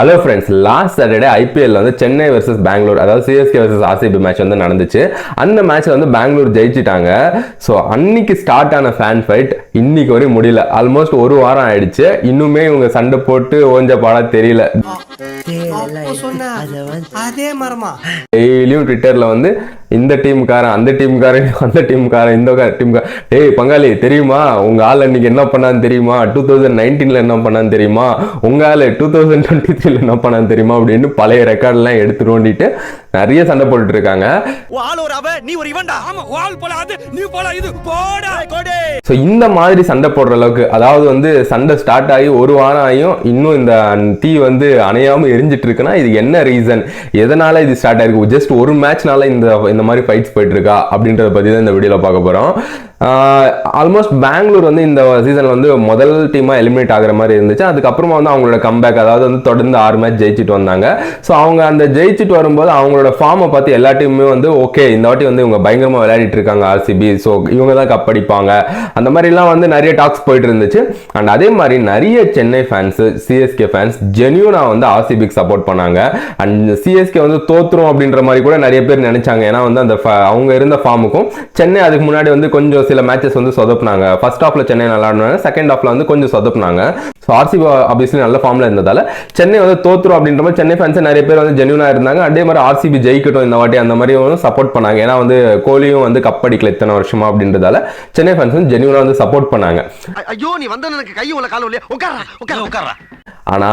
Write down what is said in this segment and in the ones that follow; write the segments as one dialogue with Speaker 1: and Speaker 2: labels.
Speaker 1: Hello friends last Saturday IPL வந்து Chennai versus Bangalore அதாவது CSK versus RCB match வந்து நடந்துச்சு. அந்த மேட்ச்ல வந்து பெங்களூர் ஜெயிச்சிட்டாங்க. ஸோ அன்னைக்கு ஸ்டார்ட் ஆன ஃபேன் ஃபைட் இன்னைக்கு வரையும் முடியல. ஆல்மோஸ்ட் ஒரு வாரம் ஆயிடுச்சு. இன்னுமே இவங்க சண்டை போட்டு ஓஞ்ச பாடா தெரியல. டெய்லியும் ட்விட்டர்ல வந்து இந்த டீமுக்காரன் அந்த டீமுக்காரன் அந்த டீமுக்காரன் இந்த டீமுக்காரன் டேய் பங்காளி தெரியுமா? உங்க ஆள் அன்னைக்கு என்ன பண்ணான்னு தெரியுமா? டூ தௌசண்ட் நைன்டீன்ல என்ன பண்ணான்னு தெரியுமா? உங்க ஆள் டூ தௌசண்ட் டுவெண்ட்டி த்ரீல என்ன பண்ணான்னு தெரியுமா? அப்படின்னு பழைய ரெக்கார்ட் எல்லாம் எடுத்து நோண்டிட்டு நிறைய சண்டை போட்டுட்டு இருக்காங்க.
Speaker 2: ஆள் ஒரு அவ நீ ஒரு இவன்டா. ஆமா ஆள் போல அது நீ போல இது. போடா கோடே.
Speaker 1: ஸோ இந்த மாதிரி சண்டை போடுற அளவுக்கு அதாவது வந்து சண்டை ஸ்டார்ட் ஆகி ஒரு வாரம் ஆகியும் இன்னும் இந்த தீ வந்து அணையாம எரிஞ்சிட்டு இருக்குன்னா இது என்ன ரீசன் எதனால இது ஸ்டார்ட் ஆயிருக்கு? ஜஸ்ட் ஒரு மேட்ச்னால இந்த இந்த மாதிரி ஃபைட்ஸ் போயிட்டு இருக்கா அப்படின்றத பத்தி தான் இந்த வீடியோவில் பார்க்க போறோம். ஆல்மோஸ்ட் பெங்களூர் வந்து இந்த சீசனில் வந்து முதல் டீமாக எலிமினேட் ஆகிற மாதிரி இருந்துச்சு. அதுக்கப்புறமா வந்து அவங்களோட கம்பேக் அதாவது வந்து தொடர்ந்து ஆறு மேட்ச் ஜெயிச்சுட்டு வந்தாங்க. ஸோ அவங்க அந்த ஜெயிச்சுட்டு வரும்போது அவங்களோட ஃபார்மை பார்த்து எல்லா டீமுமே வந்து ஓகே இந்த வாட்டி வந்து இவங்க பயங்கரமாக விளையாடிட்டு இருக்காங்க ஆர்சிபி ஸோ இவங்க தான் கப் அடிப்பாங்க. அந்த மாதிரிலாம் வந்து நிறைய டாக்ஸ் போயிட்டு இருந்துச்சு. அண்ட் அதே மாதிரி நிறைய சென்னை ஃபேன்ஸு சிஎஸ்கே ஃபேன்ஸ் ஜென்யூனாக வந்து ஆர்சிபிக்கு சப்போர்ட் பண்ணாங்க. அண்ட் சிஎஸ்கே வந்து தோத்துரும் அப்படின்ற மாதிரி கூட நிறைய பேர் நினைச்சாங்க. ஏன்னா வந்து அந்த அவங்க இருந்த ஃபார்முக்கும் சென்னை அதுக்கு முன்னாடி வந்து கொஞ்சம் சில மேட்சஸ் வந்து சொதப்புனாங்க. ஃபர்ஸ்ட் ஹாஃப்ல சென்னை நல்லா ஆடினாங்க. செகண்ட் ஹாஃப்ல வந்து கொஞ்சம் சொதப்புனாங்க. ஸோ ஆர்சிபி ஆப்வியஸ்லி நல்ல ஃபார்ம்ல இருந்ததால சென்னை வந்து தோத்துரும் அப்படின்ற மாதிரி சென்னை ஃபேன்ஸ் நிறைய பேர் வந்து ஜென்யூனா இருந்தாங்க. அதே மாதிரி ஆர்சிபி ஜெயிக்கட்டும் இந்த வாட்டி அந்த மாதிரி வந்து சப்போர்ட் பண்ணாங்க. ஏன்னா வந்து கோலியும் வந்து கப் அடிக்கல இத்தனை வருஷமா அப்படின்றதால சென்னை ஃபேன்ஸ் வந்து ஜென்யூனா வந்து சப்போர்ட் பண்ணாங்க.
Speaker 2: ஐயோ நீ வந்த எனக்கு கை உள்ள கால இல்லையா. உட்காரா உட்கார உட்காரா
Speaker 1: ஆனா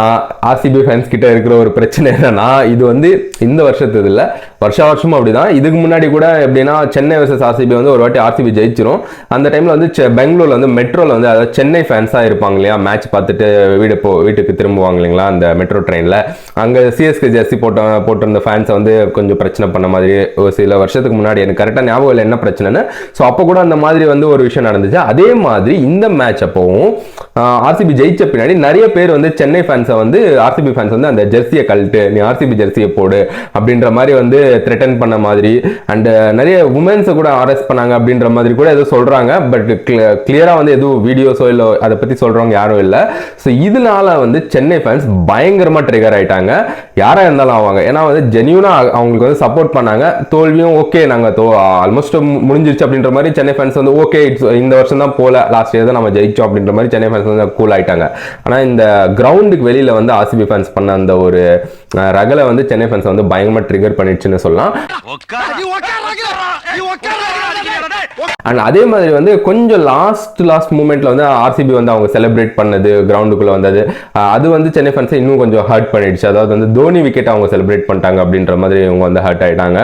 Speaker 1: ஆர்சிபி ஃபேன்ஸ் கிட்ட இருக்கிற ஒரு பிரச்சனை என்னன்னா இது வந்து இந்த வருஷத்து இல்ல வருஷ வருஷமும் அப்படிதான். இதுக்கு முன்னாடி கூட எப்படின்னா சென்னை வர்சஸ் ஆர்சிபி வந்து ஒரு வாட்டி ஆர்சிபி ஜெயிச்சிரும். அந்த டைமில் வந்து பெங்களூரில் பெங்களூர்ல வந்து மெட்ரோவில் வந்து அதாவது சென்னை ஃபேன்ஸாக இருப்பாங்க இல்லையா? மேட்ச் பார்த்துட்டு வீடு போ வீட்டுக்கு திரும்புவாங்க இல்லைங்களா? அந்த மெட்ரோ ட்ரெயினில் அங்கே சிஎஸ்கே ஜெர்சி போட்ட போட்டிருந்த ஃபேன்ஸை வந்து கொஞ்சம் பிரச்சனை பண்ண மாதிரி ஒரு சில வருஷத்துக்கு முன்னாடி எனக்கு கரெக்டாக ஞாபகம் இல்லை என்ன பிரச்சனைன்னு. ஸோ அப்போ கூட அந்த மாதிரி வந்து ஒரு விஷயம் நடந்துச்சு. அதே மாதிரி இந்த மேட்ச் அப்போவும் ஆர்சிபி ஜெயிச்ச பின்னாடி நிறைய பேர் வந்து சென்னை ஃபேன்ஸை வந்து ஆர்சிபி ஃபேன்ஸ் வந்து அந்த ஜெர்சியை கழட்டு நீ ஆர்சிபி ஜெர்சியை போடு அப்படின்ற மாதிரி வந்து த்ரெட்டன் பண்ண மாதிரி அண்ட் நிறைய உமன்ஸை கூட அரெஸ்ட் பண்ணாங்க அப்படின்ற மாதிரி கூட ஏதோ சொல்றாங்க பட் கிளியரா வந்து எதுவும் வீடியோஸோ இல்லை அதை பத்தி சொல்றவங்க யாரும் இல்லை. ஸோ இதனால வந்து சென்னை ஃபேன்ஸ் பயங்கரமா ட்ரிகர் ஆயிட்டாங்க. யாரா இருந்தாலும் ஆவாங்க. ஏன்னா வந்து ஜென்யூனா அவங்களுக்கு வந்து சப்போர்ட் பண்ணாங்க. தோல்வியும் ஓகே நாங்க தோ ஆல்மோஸ்ட் முடிஞ்சிருச்சு அப்படின்ற மாதிரி சென்னை ஃபேன்ஸ் வந்து ஓகே இந்த வருஷம் தான் போல லாஸ்ட் இயர் தான் நம்ம ஜெயிச்சோம் அப்படின்ற மாதிரி சென்னை ஃபேன்ஸ் வந்து கூல் ஆயிட்டாங்க. ஆனா இந்த கிரவுண்டுக்கு வெளியில வந்து ஆர்சிபி ஃபேன்ஸ் பண்ண அந்த ஒரு ரகலை வந்து சென்னை ஃபேன்ஸ் வந்து பயங்கரமா ட்ரிகர் பண்ணிடுச்சுன்னு சொல்லலாம். அண்ட் அதே மாதிரி வந்து கொஞ்சம் லாஸ்ட் லாஸ்ட் மூமெண்ட்ல வந்து ஆர்சிபி வந்து அவங்க செலிப்ரேட் பண்ணது கிரவுண்டுக்குள்ள வந்தது. அது வந்து சென்னை ஃபேன்ஸை இன்னும் கொஞ்சம் ஹர்ட் பண்ணிடுச்சு. அதாவது வந்து தோனி விக்கெட் அவங்க செலிப்ரேட் பண்ணிட்டாங்க அப்படின்ற மாதிரி இவங்க வந்து ஹர்ட் ஆயிட்டாங்க.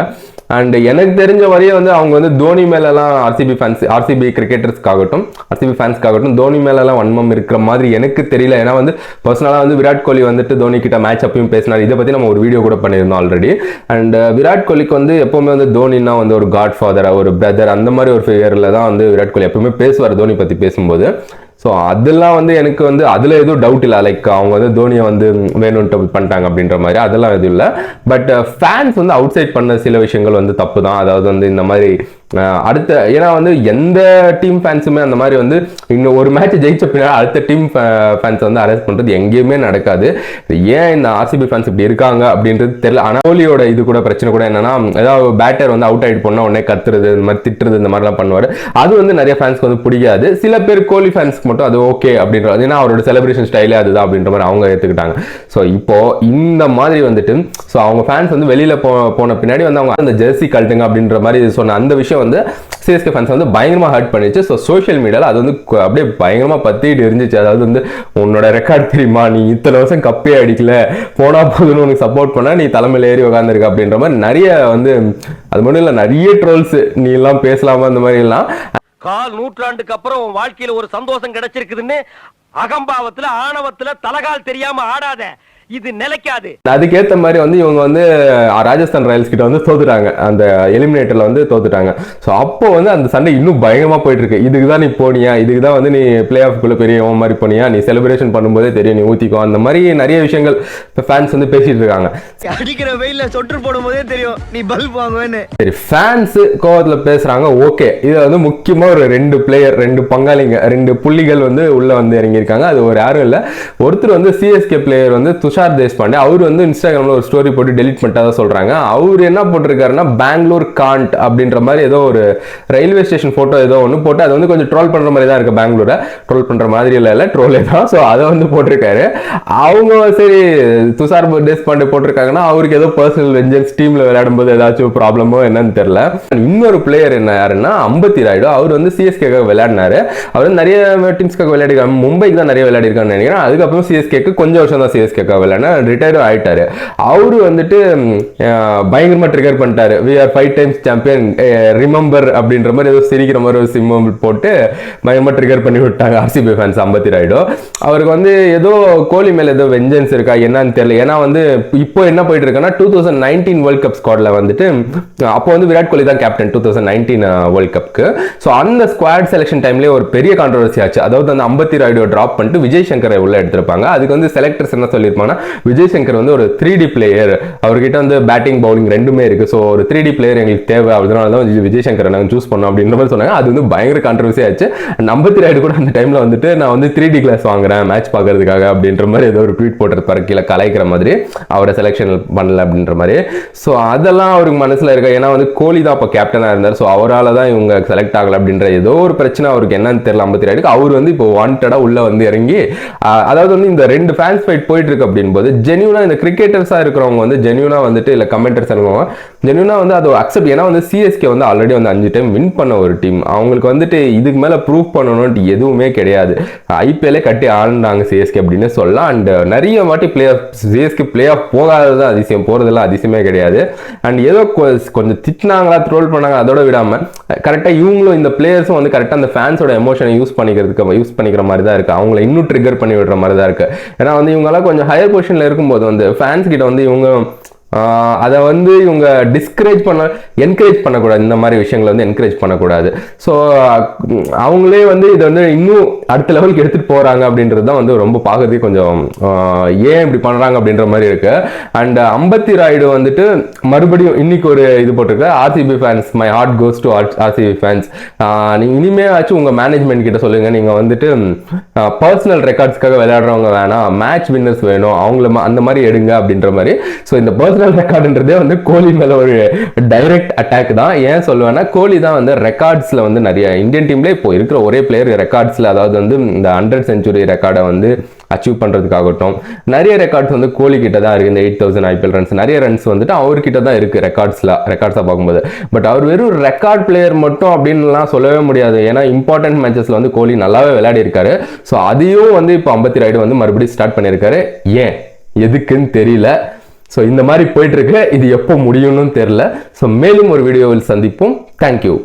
Speaker 1: அண்ட் எனக்கு தெரிஞ்ச வரையும் வந்து அவங்க வந்து தோனி மேலெல்லாம் ஆர்சிபி ஃபேன்ஸ் ஆர்சிபி கிரிக்கெட்டர்ஸ்க்காகட்டும் ஆர்சிபி ஃபேன்ஸ்க்காகட்டும் தோனி மேலெல்லாம் வன்மம் இருக்கிற மாதிரி எனக்கு தெரியல. ஏன்னா வந்து பர்சனலாக வந்து விராட் கோலி வந்துட்டு தோனி கிட்ட மேட்ச் அப்பயும் பேசினார். இதை பற்றி நம்ம ஒரு வீடியோ கூட பண்ணியிருந்தோம் ஆல்ரெடி அண்ட் uh, விராட் கோலிக்கு வந்து எப்போவுமே வந்து தோனின்னா வந்து ஒரு காட் ஃபாதர் ஒரு பிரதர் அந்த மாதிரி ஒரு ஃபிகரில் தான் வந்து விராட் கோலி எப்பவுமே பேசுவார் தோனி பற்றி பேசும்போது. ஸோ அதெல்லாம் வந்து எனக்கு வந்து அதில் எதுவும் டவுட் இல்லை. லைக் அவங்க வந்து தோனியை வந்து வேணும்ட்டு பண்ணிட்டாங்க அப்படின்ற மாதிரி. அதெல்லாம் எதுவும் இல்லை. பட் ஃபேன்ஸ் வந்து அவுட் சைட் பண்ண சில விஷயங்கள் வந்து தப்பு தான் அதாவது வந்து இந்த மாதிரி அடுத்த ஏன்னா வந்து எந்த டீம் ஃபேன்ஸுமே அந்த மாதிரி வந்து இன்னும் ஒரு மேட்ச் ஜெயிச்ச பின்னாடி அடுத்த டீம் ஃபேன்ஸ் வந்து அரெஸ்ட் பண்ணுறது எங்கேயுமே நடக்காது. ஏன் இந்த ஆர்சிபி ஃபேன்ஸ் இப்படி இருக்காங்க அப்படின்றது தெரியல. ஆனால் கோலியோட இது கூட பிரச்சனை கூட என்னன்னா ஏதாவது பேட்டர் வந்து அவுட் ஆகிட்டு போனால் உடனே கத்துறது இந்த மாதிரி திட்டுறது இந்த மாதிரிலாம் பண்ணுவார். அது வந்து நிறைய ஃபேன்ஸ்க்கு வந்து பிடிக்காது. சில பேர் கோலி ஃபேன்ஸ்க்கு மட்டும் அது ஓகே அப்படின்றது ஏன்னா அவரோட செலிப்ரேஷன் ஸ்டைலே அதுதான் அப்படின்ற மாதிரி அவங்க ஏற்றுக்கிட்டாங்க ஸோ இப்போ இந்த மாதிரி வந்துட்டு ஸோ அவங்க ஃபேன்ஸ் வந்து வெளியில் போ போன பின்னாடி வந்து அவங்க அந்த ஜெர்சி கழட்டுங்க அப்படின்ற மாதிரி சொன்ன அந்த விஷயம் வந்து சிஎஸ்கே ஃபேன்ஸ் வந்து பயங்கரமாக ஹர்ட் பண்ணிச்சு. ஸோ சோஷியல் மீடியாவில் அது வந்து அப்படியே பயங்கரமா பற்றிட்டு இருந்துச்சு. அதாவது வந்து உன்னோட ரெக்கார்ட் தெரியுமா? நீ இத்தனை வருஷம் கப்பே அடிக்கல. போனா போதுன்னு உனக்கு சப்போர்ட் பண்ணால் நீ தலைமையில் ஏறி உட்காந்துருக்க அப்படின்ற மாதிரி நிறைய வந்து அது மட்டும் இல்லை நிறைய ட்ரோல்ஸ் நீ எல்லாம் பேசலாமா? அந்த மாதிரி எல்லாம்.
Speaker 3: கால் நூற்றாண்டுக்கு அப்புறம் உன் வாழ்க்கையில ஒரு சந்தோஷம் கிடைச்சிருக்குதுன்னு அகம்பாவத்துல ஆணவத்துல தலகால் தெரியாம ஆடாத. இது நிலைக்காது.
Speaker 1: அதுக்கேற்ற மாதிரி வந்து இவங்க வந்து ராஜஸ்தான் ராயல்ஸ் கிட்ட வந்து தோத்துட்டாங்க. அந்த எலிமினேட்டர்ல வந்து தோத்துட்டாங்க. ஸோ அப்போ வந்து அந்த சண்டை இன்னும் பயங்கரமா போயிட்டு இருக்கு இதுக்கு தான் நீ போனியா? இதுக்கு தான் வந்து நீ பிளே ஆஃப்குள்ள பெரிய இவன் மாதிரி போனியா? நீ செலிப்ரேஷன் பண்ணும்போதே தெரியும் நீ ஊத்திக்கோ. அந்த மாதிரி நிறைய விஷயங்கள் ஃபேன்ஸ் வந்து பேசிட்டு இருக்காங்க.
Speaker 4: அடிக்கிற வெயில்ல சொட்டு போடும் போதே தெரியும் நீ பல்ப் வாங்குவேன்னு.
Speaker 1: சரி ஃபேன்ஸ் கோவத்துல பேசுறாங்க ஓகே இது வந்து முக்கியமா ஒரு ரெண்டு பிளேயர் ரெண்டு பங்காளிங்க ரெண்டு புள்ளிகள் வந்து உள்ள வந்து இறங்கியிருக்காங்க. அது ஒரு யாரும் இல்ல. ஒருத்தர் வந்து சிஎஸ்கே பிளேயர் வந்து துஷார் தேஷ்பாண்டே அவர் வந்து இன்ஸ்டாகிராமில் ஒரு ஸ்டோரி போட்டு டெலிட் பண்ணிட்டதா சொல்கிறாங்க அவர் என்ன போட்டிருக்காருன்னா பெங்களூர் காண்ட் அப்படின்ற மாதிரி ஏதோ ஒரு ரயில்வே ஸ்டேஷன் ஃபோட்டோ ஏதோ ஒன்று போட்டு அது வந்து கொஞ்சம் ட்ரோல் பண்ணுற மாதிரி தான் இருக்குது பெங்களூரை ட்ரோல் பண்ணுற மாதிரி இல்லை இல்லை ட்ரோலே தான் ஸோ அதை வந்து போட்டிருக்காரு. அவங்க சரி துஷார் தேஷ்பாண்டே போட்டிருக்காங்கன்னா அவருக்கு ஏதோ பர்சனல் வெஞ்சன்ஸ் டீமில் விளையாடும்போது ஏதாச்சும் ப்ராப்ளமோ என்னன்னு தெரியல. இன்னொரு பிளேயர் என்ன யாருன்னா அம்பத்தி ராயுடு. அவர் வந்து சிஎஸ்கேக்காக விளையாடினாரு. அவர் நிறைய டீம்ஸ்க்காக விளையாடிருக்காங்க. மும்பைக்கு தான் நிறைய விளையாடிருக்கான்னு நினைக்கிறேன். அதுக்கப்புறம் சிஎஸ்கேக்கு கொஞ்சம் வருஷம் தான் சிஎஸ்கேக்காக விளையாடினா ரிட்டையரும் ஆயிட்டாரு. அவரு வந்துட்டு பயங்கரமாக பயங்கரமா ட்ரிகர் பண்ணிட்டாரு. We are five times champion remember அப்படின்ற மாதிரி ஏதோ சிரிக்கிற மாதிரி ஒரு சிம்மம் போட்டு பயங்கரமாக ட்ரிகர் பண்ணி விட்டாங்க ஆர்சிபி ஃபேன்ஸ் அம்பத்தி ராய்டோ. அவருக்கு வந்து ஏதோ கோலி மேலே ஏதோ வெஞ்சன்ஸ் இருக்கா என்னன்னு தெரியல. ஏன்னா வந்து இப்போ என்ன போயிட்டு இருக்குன்னா two thousand nineteen world cup ஸ்குவாடில் வந்துட்டு அப்போ வந்து விராட் கோலி தான் captain two thousand nineteen world கப்புக்கு ஸோ அந்த ஸ்குவாட் செலெக்ஷன் டைம்லேயே ஒரு பெரிய கான்ட்ரவர்சி ஆச்சு. அதாவது அந்த அம்பத்தி ராய்டோ ட்ராப் பண்ணிட்டு விஜய் சங்கரை உள்ள எடுத்திருப்பாங்க. அதுக்கு வந்து செலக்டர்ஸ் என்ன என்னன்னா விஜய் சங்கர் வந்து ஒரு த்ரீ டி பிளேயர் அவர்கிட்ட வந்து பேட்டிங் பவுலிங் ரெண்டுமே இருக்கு. ஸோ ஒரு த்ரீ டி பிளேயர் எங்களுக்கு தேவை. அதனால தான் விஜய் சங்கரை நாங்கள் சூஸ் பண்ணோம் அப்படின்ற மாதிரி சொன்னாங்க. அது வந்து பயங்கர கான்ட்ரவர்சி ஆச்சு. நம்பத்தி ராயுடு கூட அந்த டைம்ல வந்துட்டு நான் வந்து த்ரீ டி கிளாஸ் வாங்குறேன் மேட்ச் பார்க்கறதுக்காக அப்படின்ற மாதிரி ஏதோ ஒரு ட்வீட் போட்டிருப்பாரு கீழே கலாய்க்கிற மாதிரி அவரை செலெக்ஷன் பண்ணல அப்படின்ற மாதிரி. ஸோ அதெல்லாம் அவருக்கு மனசுல இருக்கு? ஏன்னா வந்து கோலி தான் அப்போ கேப்டனாக இருந்தார். ஸோ அவரால் தான் இவங்க செலக்ட் ஆகல அப்படின்ற ஏதோ ஒரு பிரச்சனை அவருக்கு என்னன்னு தெரியல. ஐம்பத்தி ராயுடுக்கு அவர் வந்து இப்போ வாண்டடாக உள்ள வந்து இறங்கி அதாவது வந்து இந்த ரெண்டு ஃபேன்ஸ் ஃபைட் போயிட்டு இருக்கு அப்படின் போது ஜென்யூனா இந்த கிரிக்கெட்டர்ஸாக இருக்கிறவங்க வந்து ஜென்யூனாக வந்துட்டு இல்லை கமெண்டர்ஸ் இருக்கிறவங்க ஜென்யூனாக வந்து அதை அக்செப்ட் ஏன்னா வந்து சிஎஸ்கே வந்து ஆல்ரெடி வந்து அஞ்சு டைம் வின் பண்ண ஒரு டீம் அவங்களுக்கு வந்துட்டு இதுக்கு மேலே ப்ரூவ் பண்ணணும்ட்டு எதுவுமே கிடையாது. ஐபிஎல்லே கட்டி ஆளுனாங்க சிஎஸ்கே அப்படின்னு சொல்லலாம். அண்ட் நிறைய வாட்டி play off CSK play off போகாதது அதிசயம். போறதெல்லாம் அதிசயமே கிடையாது. அண்ட் ஏதோ கொ- கொஞ்சம் திட்டினாங்களா ட்ரோல் பண்ணாங்க அதோட விடாமல் கரெக்டாக இவங்களும் இந்த பிளேயர்ஸும் வந்து கரெக்டாக அந்த ஃபேன்ஸோட எமோஷனை யூஸ் பண்ணிக்கிறதுக்கு யூஸ் பண்ணிக்கிற மாதிரி தான் இருக்குது அவங்கள இன்னும் ட்ரிகர் பண்ணி விடுற மாதிரி தான் இருக்கு. ஏன்னா வந்து இவங்கெல்லாம் கொஞ்சம் ஹையர் பொசிஷனில் இருக்கும்போது வந்து ஃபேன்ஸ் கிட்ட வந்து இவங்க அதை வந்து இவங்க டிஸ்கரேஜ் பண்ண என்கரேஜ் பண்ணக்கூடாது. இந்த மாதிரி விஷயங்களை வந்து என்கரேஜ் பண்ணக்கூடாது. ஸோ அவங்களே வந்து இதை வந்து இன்னும் அடுத்த லெவலுக்கு எடுத்துகிட்டு போகிறாங்க அப்படின்றது தான் வந்து ரொம்ப பார்க்கறதுக்கு கொஞ்சம் ஏன் இப்படி பண்ணுறாங்க அப்படின்ற மாதிரி இருக்கு. அண்ட் அம்பத்தி ராயுடு வந்துட்டு மறுபடியும் இன்னைக்கு ஒரு இது போட்டிருக்கு. RCB fans my heart goes to RCB fans நீங்கள் இனிமே ஆச்சும் உங்கள் மேனேஜ்மெண்ட் கிட்ட சொல்லுங்க. நீங்கள் வந்துட்டு பர்சனல் ரெக்கார்ட்ஸ்க்காக விளையாடுறவங்க வேணாம். மேட்ச் வின்னர்ஸ் வேணும். அவங்கள அந்த மாதிரி எடுங்க அப்படின்ற மாதிரி. ஸோ இந்த பர்சனல் ரெக்கார்டுன்றதே வந்து கோலி மேலே ஒரு டைரக்ட் அட்டாக் தான். ஏன் சொல்லுவேன்னா கோலி தான் வந்து ரெக்கார்ட்ஸில் வந்து நிறைய இந்தியன் டீம்லேயே இப்போ இருக்கிற ஒரே பிளேயர் ரெக்கார்ட்ஸில் அதாவது வந்து இந்த ஹண்ட்ரட் செஞ்சுரி ரெக்கார்டை வந்து அச்சீவ் பண்ணுறதுக்காகட்டும் நிறைய ரெக்கார்ட்ஸ் வந்து கோலி கிட்ட தான் இருக்குது இந்த எயிட் தௌசண்ட் ஐபிஎல் ரன்ஸ் நிறைய ரன்ஸ் வந்துட்டு அவர்கிட்ட தான் இருக்குது ரெக்கார்ட்ஸில் ரெக்கார்ட்ஸாக பார்க்கும்போது. பட் அவர் வெறும் ரெக்கார்ட் பிளேயர் மட்டும் அப்படின்லாம் சொல்லவே முடியாது. ஏன்னா இம்பார்ட்டன்ட் மேட்சஸில் வந்து கோலி நல்லாவே விளையாடி இருக்காரு ஸோ அதையும் வந்து இப்போ ஐம்பத்தி ரைடு வந்து மறுபடியும் ஸ்டார்ட் பண்ணியிருக்காரு. ஏன்? எதுக்குன்னு தெரியல. ஸோ இந்த மாதிரி போயிட்டுருக்கு இது எப்போ முடியும்னு தெரில ஸோ மேலும் ஒரு வீடியோவில் சந்திப்போம். தேங்க்யூ